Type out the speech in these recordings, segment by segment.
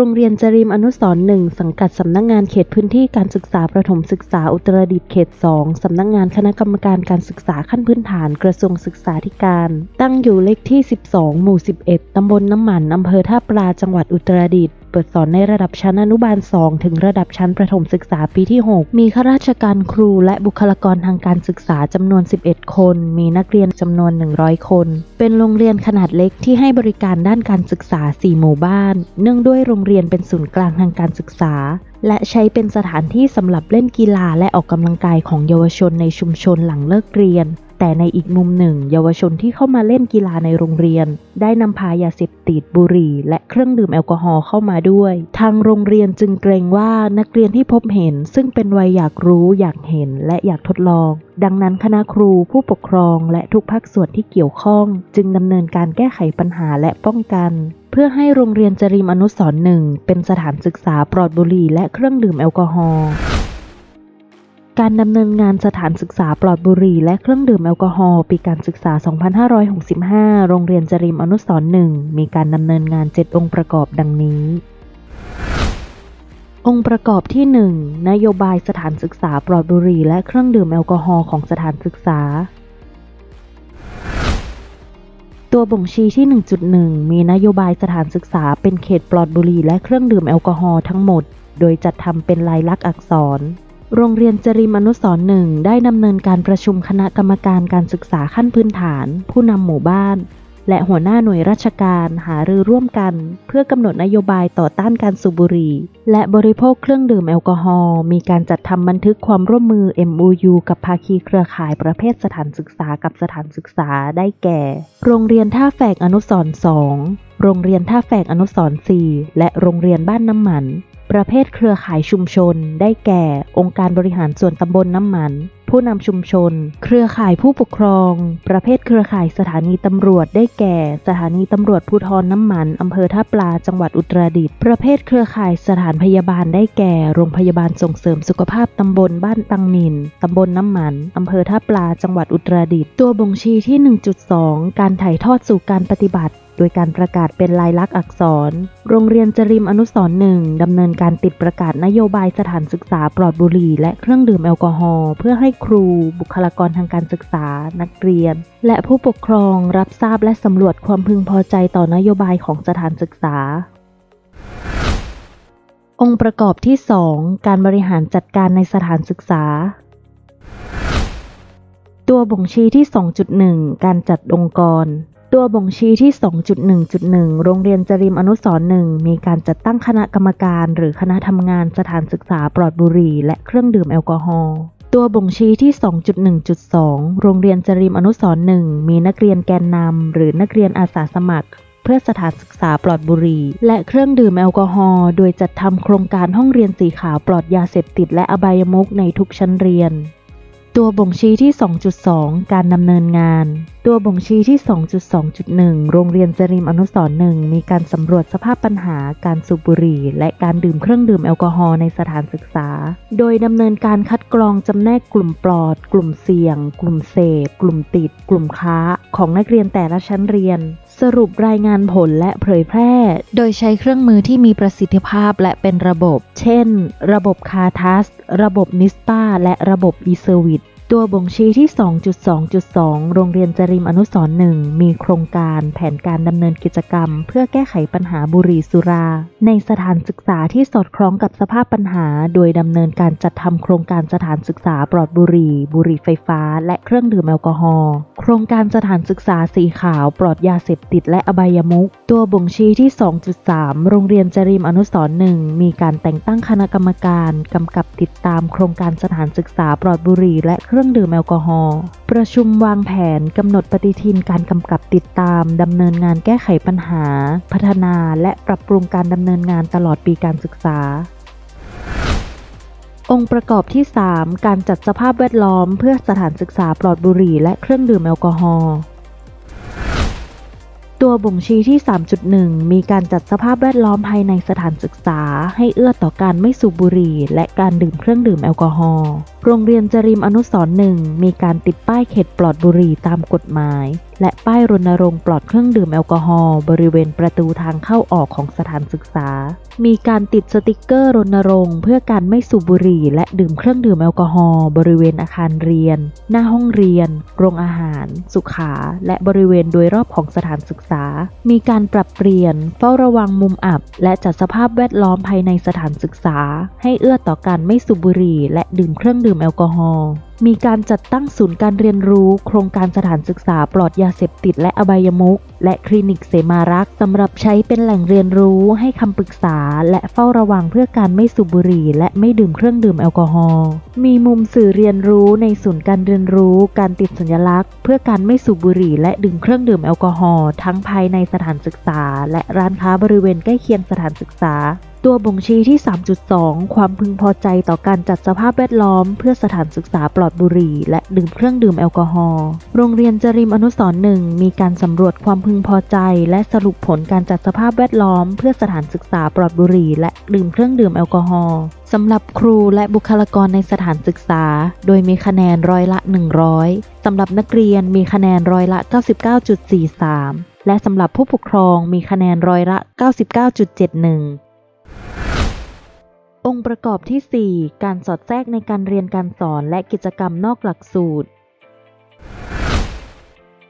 โรงเรียนจริมอนุสรณ์หนึ่งสังกัดสำนักงงานเขตพื้นที่การศึกษาประถมศึกษาอุตรดิตถ์เขต 2 สำนักงงานคณะกรรมการการศึกษาขั้นพื้นฐานกระทรวงศึกษาธิการ ตั้งอยู่เลขที่ 12 หมู่ 11 ตำบลน้ำหมันอำเภอท่าปลาจังหวัดอุตรดิตถ์เปิดสอนในระดับชั้นอนุบาล 2 ถึงระดับชั้นประถมศึกษาปีที่ 6 มีข้าราชการครูและบุคลากรทางการศึกษาจำนวน 11 คน มีนักเรียนจำนวน 100 คน เป็นโรงเรียนขนาดเล็กที่ให้บริการด้านการศึกษา 4 หมู่บ้าน เนื่องด้วยโรงเรียนเป็นศูนย์กลางทางการศึกษา และใช้เป็นสถานที่สำหรับเล่นกีฬาและออกกำลังกายของเยาวชนในชุมชนหลังเลิกเรียน แต่ในอีกมุมหนึ่ง เยาวชนที่เข้ามาเล่นกีฬาในโรงเรียน ได้นำพายาเสพติดบุหรี่ และเครื่องดื่มแอลกอฮอล์เข้ามาด้วย ทางโรงเรียนจึงเกรงว่านักเรียนที่พบเห็น ซึ่งเป็นวัยอยากรู้อยากเห็นและอยากทดลอง ดังนั้นคณะครูผู้ปกครองและทุกภาคส่วนที่เกี่ยวข้อง จึงดำเนินการแก้ไขปัญหาและป้องกันเพื่อให้โรงเรียนจริมอนุสรณ์หนึ่งเป็นสถานศึกษาปลอดบุหรี่และเครื่องดื่มแอลกอฮอล์ การดำเนินงานสถานศึกษาปลอดบุหรี่และเครื่องดื่มแอลกอฮอล์ปีการศึกษา 2565 โรงเรียนจริมอนุสรณ์หนึ่งมีการดำเนินงาน 7 องค์ประกอบดังนี้ องค์ประกอบที่ 1 นโยบายสถานศึกษาปลอดบุหรี่และเครื่องดื่มแอลกอฮอล์ของสถานศึกษา ตัวบ่งชี้ที่ 1.1 มีนโยบายสถานศึกษาเป็นเขตปลอดบุหรี่และเครื่องดื่มแอลกอฮอล์ทั้งหมด โดยจัดทำเป็นลายลักษณ์อักษร โรงเรียนจริมนุสรหนึ่งได้ดำเนินการประชุมคณะกรรมการการศึกษาขั้นพื้นฐาน ผู้นำหมู่บ้าน และหัวหน้าหน่วยราชการหารือร่วมกัน เพื่อกำหนดนโยบายต่อต้านการสูบบุหรี่และบริโภคเครื่องดื่มแอลกอฮอล์มีการจัดทำบันทึกความร่วมมือ MOU กับภาคีเครือข่ายประเภทสถานศึกษากับสถานศึกษาได้แก่ โรงเรียนท่าแฝกอนุสรณ์2โรงเรียนท่าแฝกอนุสรณ์4และโรงเรียนบ้านน้ำมัน ประเภทเครือข่ายชุมชน ได้แก่ องค์การบริหารส่วนตำบลน้ำมัน ผู้นำชุมชน เครือข่ายผู้ปกครอง ประเภทเครือข่ายสถานีตำรวจ ได้แก่ สถานีตำรวจภูธรน้ำมันอำเภอท่าปลาจังหวัดอุตรดิตถ์ประเภทเครือข่ายสถานพยาบาลได้แก่ โรงพยาบาลส่งเสริมสุขภาพตำบลบ้านตังนินตำบลน้ำมันอำเภอท่าปลาจังหวัดอุตรดิตถ์ตัวบ่งชี้ที่ 1.2 การถ่ายทอดสู่การปฏิบัติ โดยการประกาศเป็นลายลักษณ์อักษร โรงเรียนจริมอนุสรหนึ่งดำเนินการติดประกาศนโยบายสถานศึกษาปลอดบุหรี่และเครื่องดื่มแอลกอฮอล์เพื่อให้ครู บุคลากรทางการศึกษา นักเรียน และผู้ปกครองรับทราบและสำรวจความพึงพอใจต่อนโยบายของสถานศึกษาองค์ประกอบที่ 2 การบริหารจัดการในสถานศึกษา ตัวบ่งชี้ที่ 2.1 การจัดองค์กร ตัวบ่งชี้ที่ 2.1.1 โรงเรียนจริมอนุสรหนึ่งมีการจัดตั้งคณะกรรมการ หรือคณะทำงานสถานศึกษาปลอดบุหรี่และเครื่องดื่มแอลกอฮอล์ตัวบ่งชี้ที่ 2.1.2 โรงเรียนจริมอนุสรหนึ่งมีนักเรียนแกนนำหรือนักเรียนอาสาสมัคร เพื่อสถานศึกษาปลอดบุหรี่และเครื่องดื่มแอลกอฮอล์โดยจัดทำโครงการห้องเรียนสีขาวปลอดยาเสพติดและอบายมุขในทุกชั้นเรียน ตัวบ่งชี้ที่ 2.2 การดำเนินงาน ตัวบ่งชี้ที่ 2.2.1 โรงเรียนจริมอนุสรณ์หนึ่งมีการสำรวจสภาพปัญหาการสูบบุหรี่ และการดื่มเครื่องดื่มแอลกอฮอล์ในสถานศึกษา โดยดำเนินการคัดกรองจำแนกกลุ่มปลอด กลุ่มเสี่ยง กลุ่มเสพ กลุ่มติด กลุ่มค้า ของนักเรียนแต่ละชั้นเรียนสรุปรายงานผลและเผยแพร่ โดยใช้เครื่องมือที่มีประสิทธิภาพและเป็นระบบ เช่น ระบบคาทัส ระบบนิสปาและระบบ e-service ตัวบ่งชี้ที่ 2.2.2 โรงเรียนจริมอนุสรณ์หนึ่งมีโครงการแผนการดำเนินกิจกรรม เพื่อแก้ไขปัญหาบุหรี่สุรา ในสถานศึกษาที่สอดคล้องกับสภาพปัญหา โดยดำเนินการจัดทำโครงการสถานศึกษาปลอดบุหรี่ บุหรี่ไฟฟ้า และเครื่องดื่มแอลกอฮอล์ โครงการสถานศึกษาสีขาวปลอดยาเสพติดและอบายมุข ตัวบ่งชี้ที่ 2.3 โรงเรียนจริมอนุสรณ์หนึ่งมีการแต่งตั้งคณะกรรมการกำกับติดตามโครงการสถานศึกษาปลอดบุหรี่และเครื่องรื่องดื่มแอลกอฮอล์ ประชุมวางแผนกำหนดปฏิทินการกำกับติดตามดำเนินงานแก้ไขปัญหา พัฒนาและปรับปรุงการดำเนินงานตลอดปีการศึกษา องค์ประกอบที่ 3 การจัดสภาพแวดล้อมเพื่อสถานศึกษาปลอดบุหรี่และเครื่องดื่มแอลกอฮอล์ ตัวบ่งชี้ที่ 3.1 มีการจัดสภาพแวดล้อมภายในสถานศึกษา ให้เอื้อต่อการไม่สูบบุหรี่ และการดื่มเครื่องดื่มแอลกอฮอล์ โรงเรียนจริมอนุสรณ์หนึ่งมีการติดป้ายเขตปลอดบุหรี่ตามกฎหมาย และป้ายรณรงค์ปลอดเครื่องดื่มแอลกอฮอล์บริเวณประตูทางเข้าออกของสถานศึกษา มีการติดสติกเกอร์รณรงค์เพื่อการไม่สูบบุหรี่ และดื่มเครื่องดื่มแอลกอฮอล์บริเวณอาคารเรียน หน้าห้องเรียน โรงอาหาร สุขา และบริเวณโดยรอบของสถานศึกษามีการปรับเปลี่ยน เฝ้าระวังมุมอับ และจัดสภาพแวดล้อมภายในสถานศึกษา ให้เอื้อต่อการไม่สูบบุหรี่และดื่มเครื่องดื่มแอลกอฮอล์ มีการจัดตั้งศูนย์การเรียนรู้ โครงการสถานศึกษาปลอดยาเสพติดและอบายมุขและคลินิกเสมารักษ์สำหรับใช้เป็นแหล่งเรียนรู้ให้คำปรึกษา และเฝ้าระวังเพื่อการไม่สูบบุหรี่ และไม่ดื่มเครื่องดื่มแอลกอฮอล์มีมุมสื่อเรียนรู้ในศูนย์การเรียนรู้ การติดสัญลักษณ์ เพื่อการไม่สูบบุหรี่ และดื่มเครื่องดื่มแอลกอฮอล์ทั้งภายในสถานศึกษา และร้านค้าบริเวณใกล้เคียงสถานศึกษา ตัวบ่งชี้ที่ 3.2 ความพึงพอใจต่อการจัดสภาพแวดล้อม เพื่อสถานศึกษาปลอดบุหรี่ และดื่มเครื่องดื่มแอลกอฮอล์ โรงเรียนจริมอนุสรณ์หนึ่งมีการสำรวจความพึงพอใจ และสรุปผลการจัดสภาพแวดล้อม เพื่อสถานศึกษาปลอดบุหรี่ และดื่มเครื่องดื่มแอลกอฮอล์สำหรับครูและบุคลากรในสถานศึกษา โดยมีคะแนนร้อยละ 100 สำหรับนักเรียนมีคะแนนร้อยละ 99.43 และสำหรับผู้ปกครองมีคะแนนร้อยละ 99.71 องค์ประกอบที่ 4 การสอดแทรกในการเรียนการสอนและกิจกรรมนอกหลักสูตร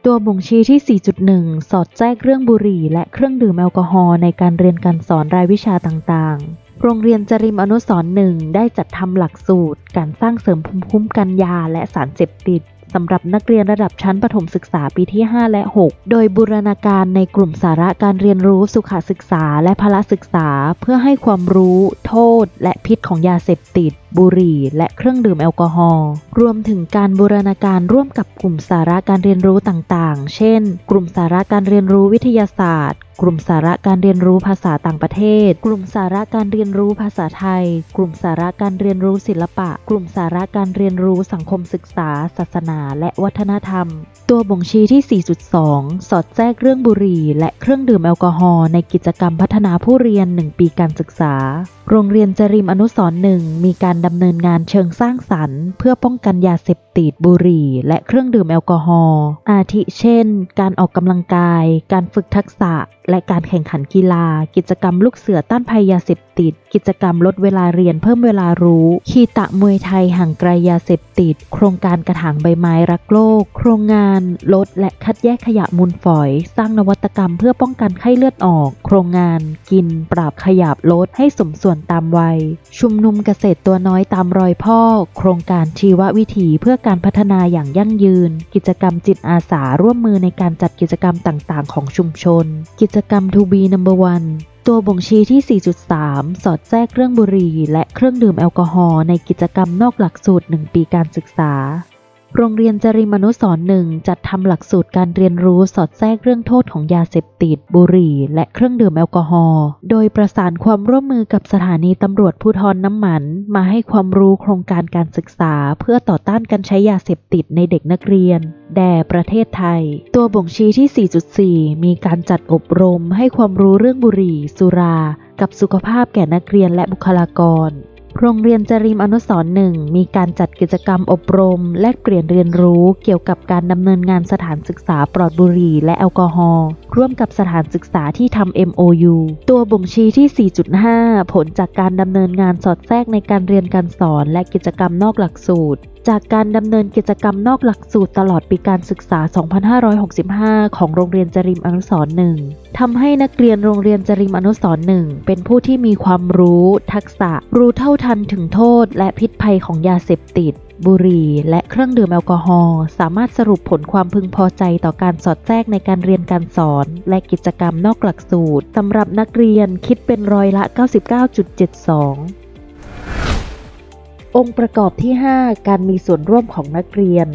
ตัวบ่งชี้ที่ 4.1 สอดแทรกเรื่องบุหรี่ และเครื่องดื่มแอลกอฮอล์ในการเรียนการสอนรายวิชาต่างๆ โรงเรียนจริมอนุสรหนึ่งได้จัดทำหลักสูตร การสร้างเสริมภูมิคุ้มกันยาและสารเสพติด สำหรับนักเรียนระดับชั้นประถมศึกษาปีที่ 5 และ 6 โดยบูรณาการในกลุ่มสาระการเรียนรู้สุขศึกษาและพละศึกษา เพื่อให้ความรู้ โทษ และพิษของยาเสพติด บุหรี่ และเครื่องดื่มแอลกอฮอล์รวมถึงการบูรณาการร่วมกับกลุ่มสาระการเรียนรู้ต่างๆ เช่น กลุ่มสาระการเรียนรู้วิทยาศาสตร์ กลุ่มสาระการเรียนรู้ภาษาต่างประเทศ กลุ่มสาระการเรียนรู้ภาษาไทย กลุ่มสาระการเรียนรู้ศิลปะ กลุ่มสาระการเรียนรู้สังคมศึกษา ศาสนา และวัฒนธรรม ตัวบ่งชี้ที่ 4.2 สอดแทรกเรื่องบุหรี่ และเครื่องดื่มแอลกอฮอล์ในกิจกรรมพัฒนาผู้เรียน 1 ปีการศึกษา โรงเรียนจริมอนุสรณ์หนึ่งมีการดำเนินงานเชิงสร้างสรรค์ เพื่อป้องกันยาเสพติดบุหรี่ และเครื่องดื่มแอลกอฮอล์อาทิเช่น การออกกำลังกาย การฝึกทักษะและการแข่งขันกีฬา กิจกรรมลูกเสือต้านภัยยาเสพติด กิจกรรมลดเวลาเรียนเพิ่มเวลารู้คีตะมวยไทยห่างไกลยาเสพติด โครงการกระถางใบไม้รักโลก โครงงาน ลดและคัดแยกขยะมูลฝอย สร้างนวัตกรรมเพื่อป้องกันไข้เลือดออก โครงงาน กิน ปราบขยับลดให้สมส่วนตามวัย ชุมนุมเกษตรตัวน้อยตามรอยพ่อ โครงการชีววิถีเพื่อการพัฒนาอย่างยั่งยืน กิจกรรมจิตอาสาร่วมมือในการจัดกิจกรรมต่าง ๆ ของชุมชน กิจกรรม To be number one ตัวบ่งชี้ที่ 4.3 สอดแทรกเรื่องบุหรี่และเครื่องดื่มแอลกอฮอล์ในกิจกรรมนอกหลักสูตร 1 ปีการศึกษา โรงเรียนจริมนุสรณ์หนึ่งจัดทำหลักสูตรการเรียนรู้สอดแทรกเรื่องโทษของยาเสพติด บุหรี่ และเครื่องดื่มแอลกอฮอล์ โดยประสานความร่วมมือกับสถานีตำรวจภูธรน้ำมัน มาให้ความรู้โครงการการศึกษา เพื่อต่อต้านการใช้ยาเสพติดในเด็กนักเรียน แด่ประเทศไทย ตัวบ่งชี้ที่ 4.4 มีการจัดอบรม ให้ความรู้เรื่องบุหรี่ สุรา กับสุขภาพแก่นักเรียนและบุคลากร โรงเรียนจริมอนุสรณ์หนึ่งมีการจัดกิจกรรมอบรม แลกเปลี่ยนเรียนรู้เกี่ยวกับการดำเนินงานสถานศึกษาปลอดบุหรี่และแอลกอฮอล์ร่วมกับสถานศึกษาที่ทำ MOU ตัวบ่งชี้ที่ 4.5 ผลจากการดำเนินงานสอดแทรกในการเรียนการสอนและกิจกรรมนอกหลักสูตรจากการดำเนินกิจกรรมนอกหลักสูตรตลอดปีการศึกษา 2565 ของโรงเรียนจริมอนุสรณ์หนึ่งทำให้นักเรียนโรงเรียนจริมอนุสรณ์หนึ่งเป็นผู้ที่มีความรู้ ทักษะ รู้เท่าทันถึงโทษ และพิษภัยของยาเสพติด บุหรี่ และเครื่องดื่มแอลกอฮอล์สามารถสรุปผลความพึงพอใจต่อการสอดแทรกในการเรียนการสอน และกิจกรรมนอกหลักสูตรสำหรับนักเรียนคิดเป็นร้อยละ 99.72 องค์ประกอบที่ 5 การมีส่วนร่วมของนักเรียน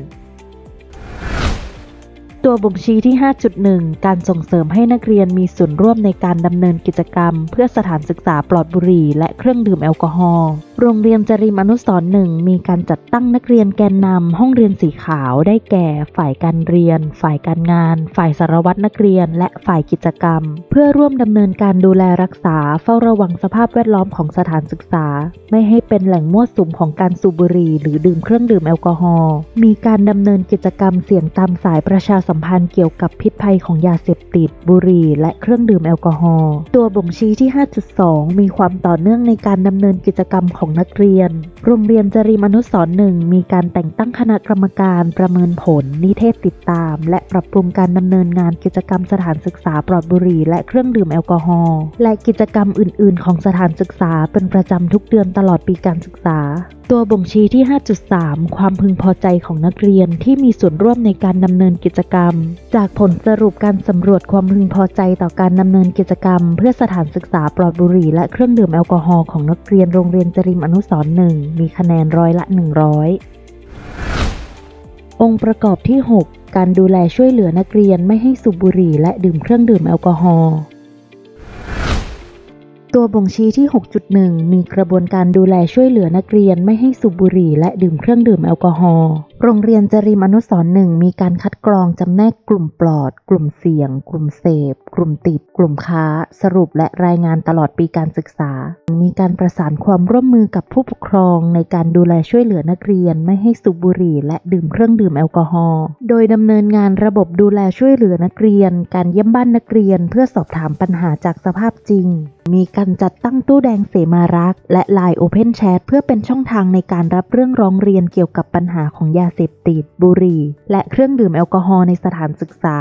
ตัวบ่งชี้ที่ 5.1 การส่งเสริมให้นักเรียนมีส่วนร่วมในการดำเนินกิจกรรม เพื่อสถานศึกษาปลอดบุหรี่และเครื่องดื่มแอลกอฮอล์ โรงเรียนจริมอนุสรหนึ่งมีการจัดตั้งนักเรียนแกนนำห้องเรียนสีขาวได้แก่ ฝ่ายการเรียน ฝ่ายการงาน ฝ่ายสารวัตรนักเรียน และฝ่ายกิจกรรม เพื่อร่วมดำเนินการดูแลรักษาเฝ้าระวังสภาพแวดล้อมของสถานศึกษา ไม่ให้เป็นแหล่งมั่วสุมของการสูบบุหรี่หรือดื่มเครื่องดื่มแอลกอฮอล์ มีการดำเนินกิจกรรมเสี่ยงตามสายประชาสัมัมพันธ์เกี่ยวกับพิษภัยของยาเสพติด บุหรี่ และเครื่องดื่มแอลกอฮอล์ ตัวบ่งชี้ที่ 5.2 มีความต่อเนื่องในการดำเนินกิจกรรมของนักเรียน โรงเรียนจริมอนุสรหนึ่งมีการแต่งตั้งคณะกรรมการประเมินผล นิเทศติดตาม และปรับปรุงการดำเนินงานกิจกรรมสถานศึกษาปลอดบุหรี่ และเครื่องดื่มแอลกอฮอล์และกิจกรรมอื่น ๆ ของสถานศึกษาเป็นประจำทุกเดือนตลอดปีการศึกษาตัวบ่งชี้ที่ 5.3 ความพึงพอใจของนักเรียนที่มีส่วนร่วมในการดำเนินกิจกรรมจากผลสรุปการสำรวจความพึงพอใจต่อการดำเนินกิจกรรม เพื่อสถานศึกษาปลอดบุหรี่และเครื่องดื่มแอลกอฮอล์ของนักเรียนโรงเรียนจริมอนุสร์หนึ่งมีคะแนนร้อยละ 100 องค์ประกอบที่ 6 การดูแลช่วยเหลือนักเรียนไม่ให้สูบบุหรี่และดื่มเครื่องดื่มแอลกอฮอล์ตัวบ่งชี้ที่ 6.1 มีกระบวนการดูแลช่วยเหลือนักเรียนไม่ให้สูบบุหรี่และดื่มเครื่องดื่มแอลกอฮอล์โรงเรียนจริมอนุสรหนึ่งมีการคัดกรองจำแนกกลุ่มปลอด กลุ่มเสี่ยง กลุ่มเสพ กลุ่มติด กลุ่มค้า สรุปและรายงานตลอดปีการศึกษา มีการประสานความร่วมมือกับผู้ปกครองในการดูแลช่วยเหลือนักเรียนไม่ให้สูบบุหรี่ และดื่มเครื่องดื่มแอลกอฮอล์ โดยดำเนินงานระบบดูแลช่วยเหลือนักเรียน การเยี่ยมบ้านนักเรียน เพื่อสอบถามปัญหาจากสภาพจริง มีการจัดตั้งตู้แดงเสมารัก และ Line Open Chat เพื่อเป็นช่องทางในการรับเรื่องร้องเรียนเกี่ยวกับปัญหาของยาเสพติด บุหรี่ และเครื่องดื่มแอลกอฮอล์ในสถานศึกษา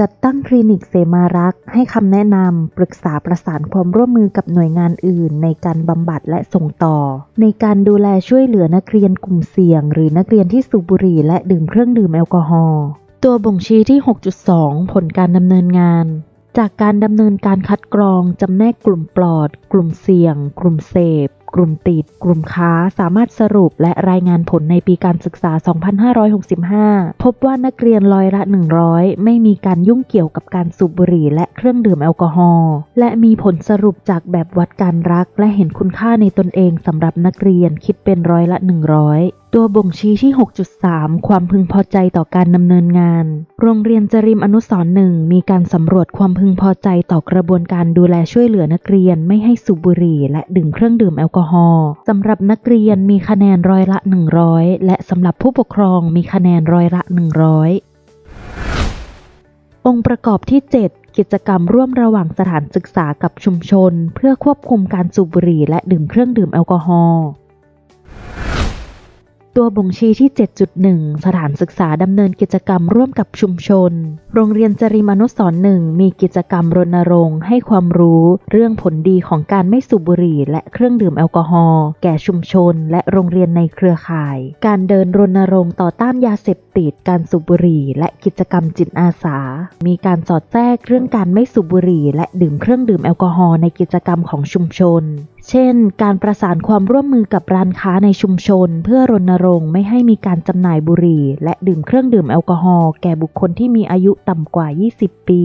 จัดตั้งคลินิกเสมารักให้คำแนะนำปรึกษาประสานความร่วมมือกับหน่วยงานอื่น ในการบำบัดและส่งต่อ ในการดูแลช่วยเหลือนักเรียนกลุ่มเสี่ยง หรือนักเรียนที่สูบบุหรี่และดื่มเครื่องดื่มแอลกอฮอล์ตัวบ่งชี้ที่ 6.2 ผลการดำเนินงานจากการดำเนินการคัดกรองจำแนกกลุ่มปลอด กลุ่มเสี่ยง กลุ่มเสพ กลุ่มติด กลุ่มค้าสามารถสรุปและรายงานผลในปีการศึกษา 2565 พบว่านักเรียนร้อยละ 100 ไม่มีการยุ่งเกี่ยวกับการสูบบุหรี่และเครื่องดื่มแอลกอฮอล์และมีผลสรุปจากแบบวัดการรักและเห็นคุณค่าในตนเองสำหรับนักเรียนคิดเป็นร้อยละ 100 ตัวบ่งชี้ที่ 6.3 ความพึงพอใจต่อการดำเนินงาน โรงเรียนจริมอนุสรหนึ่งมีการสำรวจความพึงพอใจต่อกระบวนการดูแลช่วยเหลือนักเรียนไม่ให้สูบบุหรี่ และดื่มเครื่องดื่มแอลกอฮอล์สำหรับนักเรียนมีคะแนนร้อยละ 100 และสำหรับผู้ปกครองมีคะแนนร้อยละ 100องค์ประกอบที่ 7 กิจกรรมร่วมระหว่างสถานศึกษากับชุมชน เพื่อควบคุมการสูบบุหรี่และดื่มเครื่องดื่มแอลกอฮอล์ ตัวบ่งชี้ที่ 7.1 สถานศึกษาดำเนินกิจกรรมร่วมกับชุมชน โรงเรียนจริมนุสรหนึ่งมีกิจกรรมรณรงค์ให้ความรู้เรื่องผลดีของการไม่สูบบุหรี่ และเครื่องดื่มแอลกอฮอล์แก่ชุมชน และโรงเรียนในเครือข่าย การเดินรณรงค์ต่อต้านยาเสพติด การสูบบุหรี่ และกิจกรรมจิตอาสา มีการสอดแทรกเรื่องการไม่สูบบุหรี่ และดื่มเครื่องดื่มแอลกอฮอล์ในกิจกรรมของชุมชน เช่น การประสานความร่วมมือกับร้านค้าในชุมชน เพื่อรณรงค์ไม่ให้มีการจำหน่ายบุหรี่ และดื่มเครื่องดื่มแอลกอฮอล์แก่บุคคลที่มีอายุต่ำกว่า 20 ปี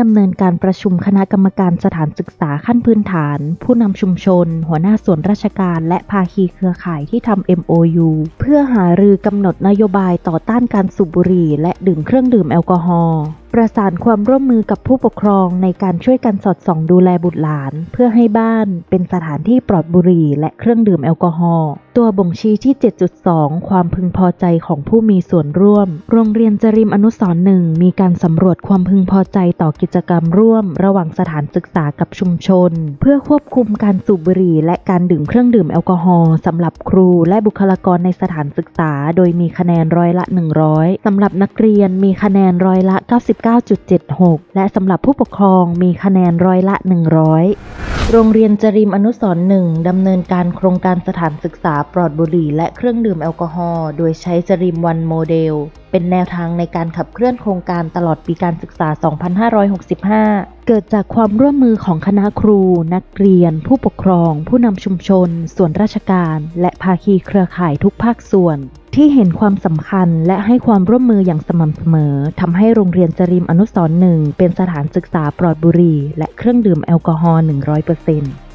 ดำเนินการประชุมคณะกรรมการสถานศึกษาขั้นพื้นฐาน ผู้นำชุมชน หัวหน้าส่วนราชการ และภาคีเครือข่ายที่ทำ MOU เพื่อหารือกำหนดนโยบายต่อต้านการสูบบุหรี่ และดื่มเครื่องดื่มแอลกอฮอล์ประสานความร่วมมือกับผู้ปกครองในการช่วยกันสอดส่องดูแลบุตรหลาน เพื่อให้บ้านเป็นสถานที่ปลอดบุหรี่และเครื่องดื่มแอลกอฮอล์ตัวบ่งชี้ที่ 7.2 ความพึงพอใจของผู้มีส่วนร่วม โรงเรียนจริมอนุสรหนึ่งมีการสำรวจความพึงพอใจต่อกิจกรรมร่วมระหว่างสถานศึกษากับชุมชน เพื่อควบคุมการสูบบุหรี่และการดื่มเครื่องดื่มแอลกอฮอล์สำหรับครูและบุคลากรในสถานศึกษา โดยมีคะแนนร้อยละ 100สำหรับนักเรียนมีคะแนนร้อยละ 99.76 และสำหรับผู้ปกครองมีคะแนนร้อยละ 100 โรงเรียนจริมอนุสร์หนึ่งดำเนินการโครงการสถานศึกษาปลอดบุหรี่และเครื่องดื่มแอลกอฮอล์โดยใช้จริมวันโมเดล เป็นแนวทางในการขับเคลื่อนโครงการตลอดปีการศึกษา 2565 เกิดจากความร่วมมือของคณะครู นักเรียน ผู้ปกครอง ผู้นำชุมชน ส่วนราชการ และภาคีเครือข่ายทุกภาคส่วน ที่เห็นความสำคัญและให้ความร่วมมืออย่างสม่ำเสมอทำให้โรงเรียนจริมอนุสรณ์หนึ่งเป็นสถานศึกษาปลอดบุหรี่และเครื่องดื่มแอลกอฮอล์100%